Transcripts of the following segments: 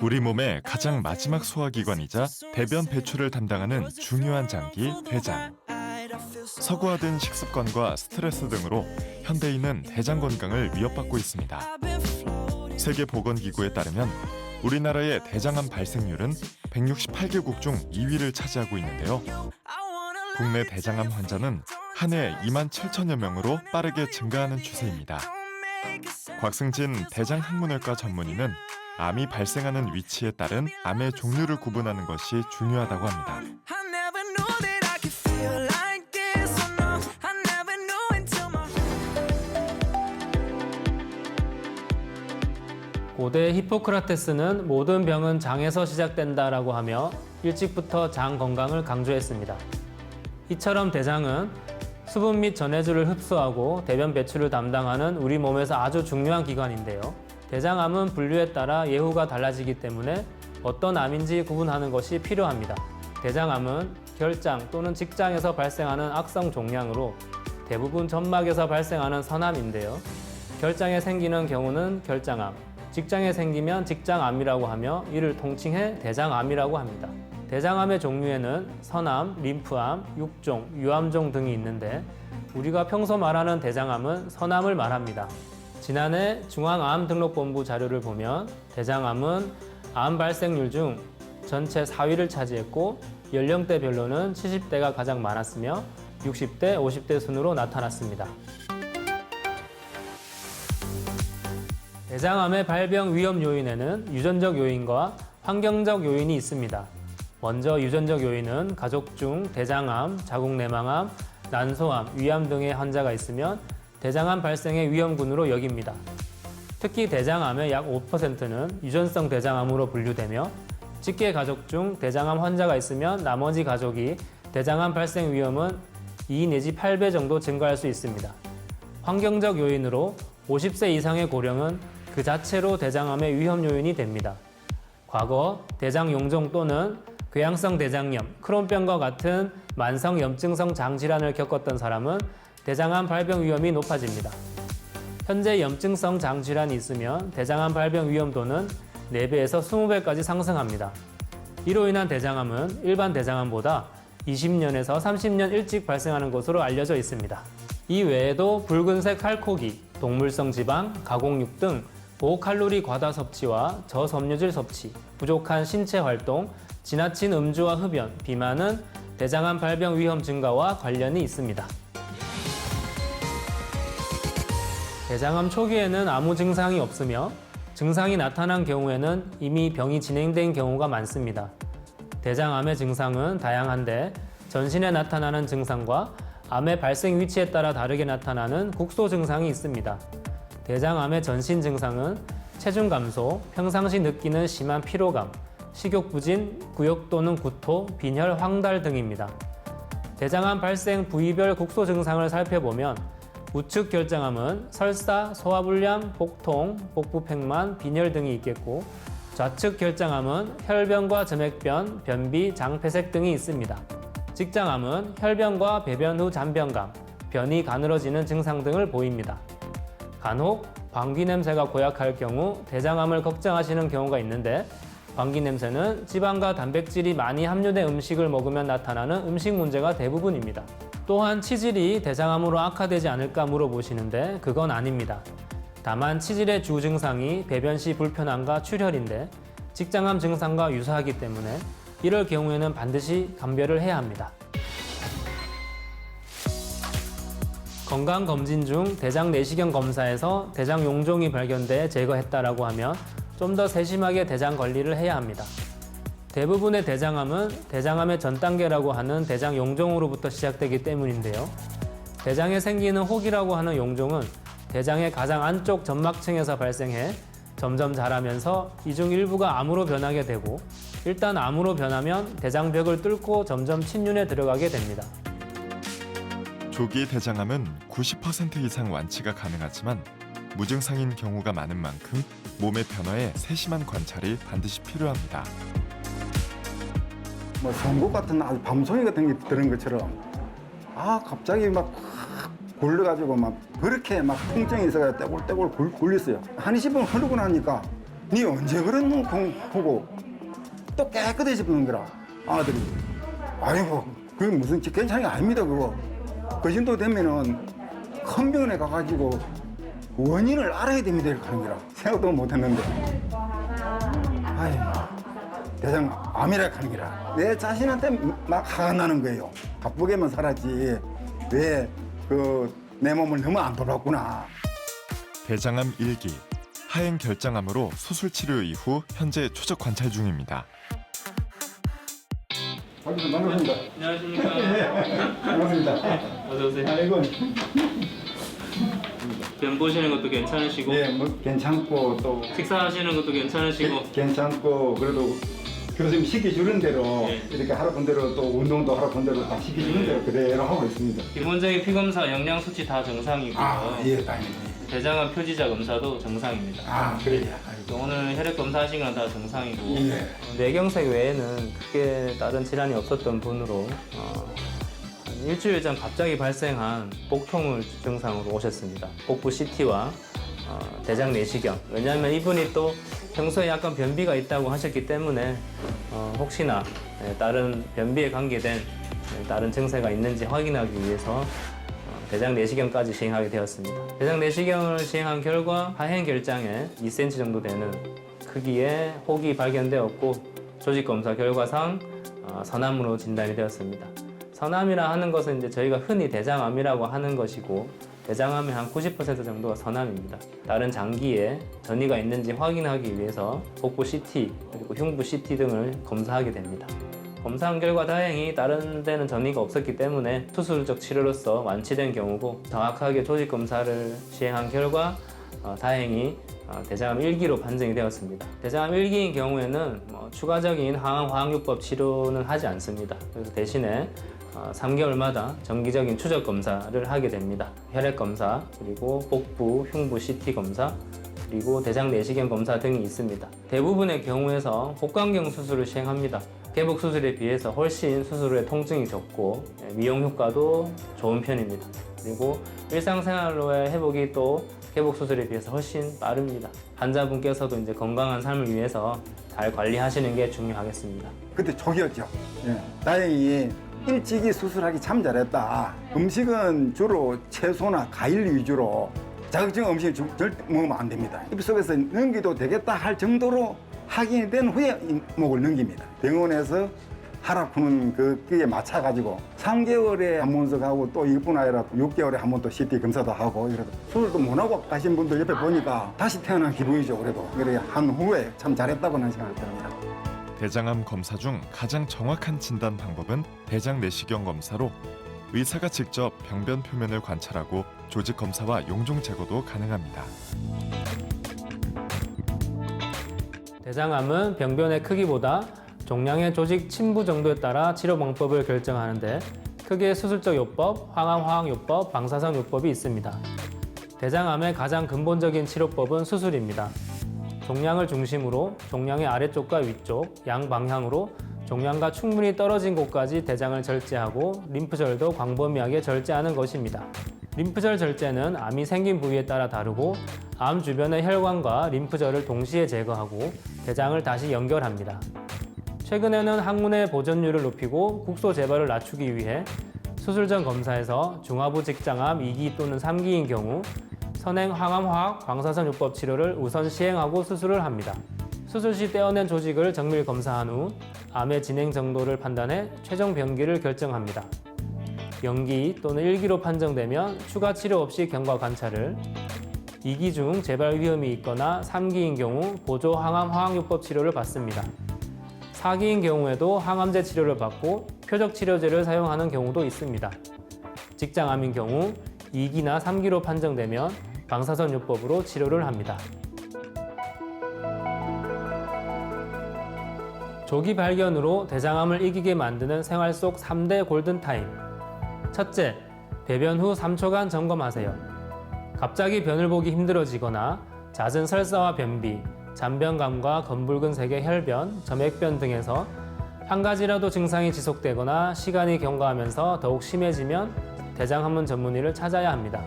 우리 몸의 가장 마지막 소화기관이자 대변 배출을 담당하는 중요한 장기 대장. 서구화된 식습관과 스트레스 등으로 현대인은 대장 건강을 위협받고 있습니다. 세계 보건기구에 따르면 우리나라의 대장암 발생률은 168개국 중 2위를 차지하고 있는데요. 국내 대장암 환자는 한 해 2만 7천여 명으로 빠르게 증가하는 추세입니다. 곽승진 대장학문외과 전문의는 암이 발생하는 위치에 따른 암의 종류를 구분하는 것이 중요하다고 합니다. 고대 히포크라테스는 모든 병은 장에서 시작된다라고 하며 일찍부터 장 건강을 강조했습니다. 이처럼 대장은 수분 및 전해질을 흡수하고 대변 배출을 담당하는 우리 몸에서 아주 중요한 기관인데요. 대장암은 분류에 따라 예후가 달라지기 때문에 어떤 암인지 구분하는 것이 필요합니다. 대장암은 결장 또는 직장에서 발생하는 악성 종양으로 대부분 점막에서 발생하는 선암인데요. 결장에 생기는 경우는 결장암, 직장에 생기면 직장암이라고 하며 이를 통칭해 대장암이라고 합니다. 대장암의 종류에는 선암, 림프암, 육종, 유암종 등이 있는데 우리가 평소 말하는 대장암은 선암을 말합니다. 지난해 중앙암등록본부 자료를 보면 대장암은 암 발생률 중 전체 4위를 차지했고 연령대별로는 70대가 가장 많았으며 60대, 50대 순으로 나타났습니다. 대장암의 발병 위험 요인에는 유전적 요인과 환경적 요인이 있습니다. 먼저 유전적 요인은 가족 중 대장암, 자궁내망암, 난소암, 위암 등의 환자가 있으면 대장암 발생의 위험군으로 여깁니다. 특히 대장암의 약 5%는 유전성 대장암으로 분류되며 직계 가족 중 대장암 환자가 있으면 나머지 가족이 대장암 발생 위험은 2 내지 8배 정도 증가할 수 있습니다. 환경적 요인으로 50세 이상의 고령은 그 자체로 대장암의 위험 요인이 됩니다. 과거 대장 용종 또는 궤양성 대장염, 크론병과 같은 만성 염증성 장질환을 겪었던 사람은 대장암 발병 위험이 높아집니다. 현재 염증성 장질환이 있으면 대장암 발병 위험도는 4배에서 20배까지 상승합니다. 이로 인한 대장암은 일반 대장암보다 20년에서 30년 일찍 발생하는 것으로 알려져 있습니다. 이 외에도 붉은색 칼코기, 동물성 지방, 가공육 등 고칼로리 과다 섭취와 저섬유질 섭취, 부족한 신체 활동, 지나친 음주와 흡연, 비만은 대장암 발병 위험 증가와 관련이 있습니다. 대장암 초기에는 아무 증상이 없으며 증상이 나타난 경우에는 이미 병이 진행된 경우가 많습니다. 대장암의 증상은 다양한데 전신에 나타나는 증상과 암의 발생 위치에 따라 다르게 나타나는 국소 증상이 있습니다. 대장암의 전신 증상은 체중 감소, 평상시 느끼는 심한 피로감, 식욕 부진, 구역 또는 구토, 빈혈, 황달 등입니다. 대장암 발생 부위별 국소 증상을 살펴보면 우측 결장암은 설사, 소화불량, 복통, 복부 팽만, 빈혈 등이 있겠고 좌측 결장암은 혈변과 점액변, 변비, 장폐색 등이 있습니다. 직장암은 혈변과 배변 후 잔변감, 변이 가늘어지는 증상 등을 보입니다. 간혹 방귀 냄새가 고약할 경우 대장암을 걱정하시는 경우가 있는데 방귀 냄새는 지방과 단백질이 많이 함유된 음식을 먹으면 나타나는 음식 문제가 대부분입니다. 또한 치질이 대장암으로 악화되지 않을까 물어보시는데 그건 아닙니다. 다만 치질의 주 증상이 배변 시 불편함과 출혈인데 직장암 증상과 유사하기 때문에 이럴 경우에는 반드시 감별을 해야 합니다. 건강검진 중 대장 내시경 검사에서 대장 용종이 발견돼 제거했다라고 하면 좀 더 세심하게 대장 관리를 해야 합니다. 대부분의 대장암은 대장암의 전 단계라고 하는 대장 용종으로부터 시작되기 때문인데요. 대장에 생기는 혹이라고 하는 용종은 대장의 가장 안쪽 점막층에서 발생해 점점 자라면서 이 중 일부가 암으로 변하게 되고 일단 암으로 변하면 대장벽을 뚫고 점점 침륜에 들어가게 됩니다. 조기 대장암은 90% 이상 완치가 가능하지만 무증상인 경우가 많은 만큼 몸의 변화에 세심한 관찰이 반드시 필요합니다. 뭐 송곳 같은 아주 밤송이 같은 게 들은 것처럼 아 갑자기 막 확 굴러가지고 막 그렇게 막 통증이 있어가 떼굴떼굴 굴- 굴렸어요. 한 20분 흐르고 나니까 니 언제 놈 보고 또 깨끗해져 보는 거라 아들이 아이고 그게 무슨 괜찮은 게 아닙니다 그거 그 정도 되면은 큰 병원에 가가지고 원인을 알아야 됩니다 이렇게 하는 거라. 생각도 못 했는데. 아이 대장 암이라 하는 거라. 내 자신한테 막 화가 나는 거예요. 바쁘게만 살았지 왜 그 내 몸을 너무 안 돌봤구나. 대장암 1기 하행 결장암으로 수술 치료 이후 현재 추적 관찰 중입니다. 반갑습니다. 안녕하십니까. 반갑습니다 어서 오세요. 아이고 변 보시는 것도 괜찮으시고 예, 뭐 괜찮고 또 식사하시는 것도 괜찮으시고 괜찮고 그래도 교수님 시켜주는 대로 예. 이렇게 하루 본대로 또 운동도 하루 본대로 다 시켜주는 대로 그대로 하고 있습니다. 기본적인 피 검사 영양 수치 다 정상이고요. 아, 예, 당연히. 대장암 표지자 검사도 정상입니다. 아, 그래요. 또 오늘 혈액 검사하신 건 다 정상이고 예. 뇌경색 외에는 크게 다른 질환이 없었던 분으로 어, 한 일주일 전 갑자기 발생한 복통을 증상으로 오셨습니다. 복부 CT와 어, 대장 내시경. 왜냐하면 이분이 또 평소에 약간 변비가 있다고 하셨기 때문에 어, 혹시나 예, 다른 변비에 관계된 예, 다른 증세가 있는지 확인하기 위해서 어, 대장 내시경까지 시행하게 되었습니다. 대장 내시경을 시행한 결과 하행 결장에 2cm 정도 되는 크기의 혹이 발견되었고 조직 검사 결과상 어, 선암으로 진단이 되었습니다. 선암이라 하는 것은 이제 저희가 흔히 대장암이라고 하는 것이고 대장암의 한 90% 정도가 선암입니다. 다른 장기에 전이가 있는지 확인하기 위해서 복부 CT 그리고 흉부 CT 등을 검사하게 됩니다. 검사한 결과 다행히 다른 데는 전이가 없었기 때문에 수술적 치료로서 완치된 경우고 정확하게 조직 검사를 시행한 결과 어, 다행히 어, 대장암 1기로 판정이 되었습니다. 대장암 1기인 경우에는 뭐 추가적인 항암 화학요법 치료는 하지 않습니다. 그래서 대신에 어, 3개월마다 정기적인 추적 검사를 하게 됩니다. 혈액 검사, 그리고 복부, 흉부 CT 검사, 그리고 대장 내시경 검사 등이 있습니다. 대부분의 경우에서 복강경 수술을 시행합니다. 개복 수술에 비해서 훨씬 수술 후에 통증이 적고 예, 미용 효과도 좋은 편입니다. 그리고 일상생활로의 회복이 또 개복 수술에 비해서 훨씬 빠릅니다. 환자분께서도 이제 건강한 삶을 위해서 잘 관리하시는 게 중요하겠습니다. 그때 초기였죠. 예. 다행히 일찍이 수술하기 참 잘했다. 음식은 주로 채소나 과일 위주로 자극적 음식을 주- 절대 먹으면 안 됩니다. 입속에서 넘기도 되겠다 할 정도로 확인이 된 후에 이 목을 넘깁니다. 병원에서 하라 푸는 그, 그게 맞춰가지고 3개월에 한 번씩 하고 또 이뿐 아니라 6개월에 한 번 또 CT 검사도 하고 이래도 수술도 못 하고 가신 분들 옆에 보니까 다시 태어난 기분이죠. 그래도 그래 한 후에 참 잘했다고 는 생각이 듭니다. 대장암 검사 중 가장 정확한 진단 방법은 대장 내시경 검사로 의사가 직접 병변 표면을 관찰하고 조직 검사와 용종 제거도 가능합니다. 대장암은 병변의 크기보다 종양의 조직 침부 정도에 따라 치료 방법을 결정하는데 크게 수술적 요법, 항암 화학 요법, 방사선 요법이 있습니다. 대장암의 가장 근본적인 치료법은 수술입니다. 종양을 중심으로 종양의 아래쪽과 위쪽, 양 방향으로 종양과 충분히 떨어진 곳까지 대장을 절제하고 림프절도 광범위하게 절제하는 것입니다. 림프절 절제는 암이 생긴 부위에 따라 다르고 암 주변의 혈관과 림프절을 동시에 제거하고 대장을 다시 연결합니다. 최근에는 항문의 보존율을 높이고 국소 재발을 낮추기 위해 수술 전 검사에서 중하부 직장암 2기 또는 3기인 경우 선행 항암화학 방사선 요법 치료를 우선 시행하고 수술을 합니다. 수술 시 떼어낸 조직을 정밀 검사한 후 암의 진행 정도를 판단해 최종 병기를 결정합니다. 연기 또는 1기로 판정되면 추가 치료 없이 경과 관찰을 2기 중 재발 위험이 있거나 3기인 경우 보조 항암 화학요법 치료를 받습니다. 4기인 경우에도 항암제 치료를 받고 표적 치료제를 사용하는 경우도 있습니다. 직장암인 경우 2기나 3기로 판정되면 방사선 요법으로 치료를 합니다. 조기 발견으로 대장암을 이기게 만드는 생활 속 3대 골든타임. 첫째, 배변 후 3초간 점검하세요. 갑자기 변을 보기 힘들어지거나 잦은 설사와 변비, 잔변감과 검붉은색의 혈변, 점액변 등에서 한 가지라도 증상이 지속되거나 시간이 경과하면서 더욱 심해지면 대장 항문 전문의를 찾아야 합니다.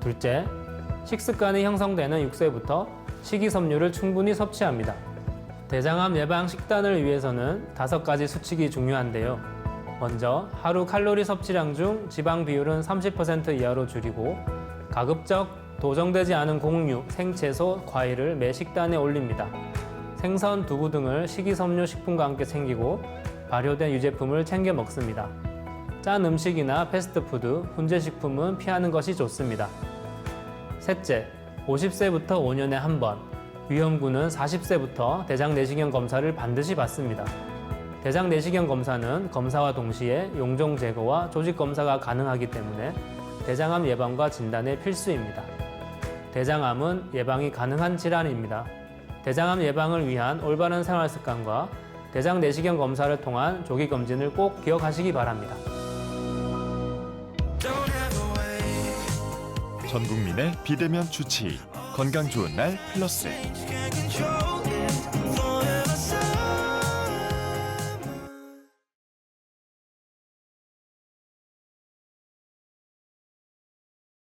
둘째, 식습관이 형성되는 6세부터 식이섬유를 충분히 섭취합니다. 대장암 예방 식단을 위해서는 다섯 가지 수칙이 중요한데요. 먼저 하루 칼로리 섭취량 중 지방 비율은 30% 이하로 줄이고 가급적 도정되지 않은 곡류, 생채소, 과일을 매 식단에 올립니다. 생선, 두부 등을 식이섬유 식품과 함께 챙기고 발효된 유제품을 챙겨 먹습니다. 짠 음식이나 패스트푸드, 훈제 식품은 피하는 것이 좋습니다. 셋째, 50세부터 5년에 한 번, 위험군은 40세부터 대장 내시경 검사를 반드시 받습니다. 대장 내시경 검사는 검사와 동시에 용종 제거와 조직 검사가 가능하기 때문에 대장암 예방과 진단에 필수입니다. 대장암은 예방이 가능한 질환입니다. 대장암 예방을 위한 올바른 생활 습관과 대장 내시경 검사를 통한 조기 검진을 꼭 기억하시기 바랍니다. 전 국민의 비대면 주치. 건강 좋은 날 플러스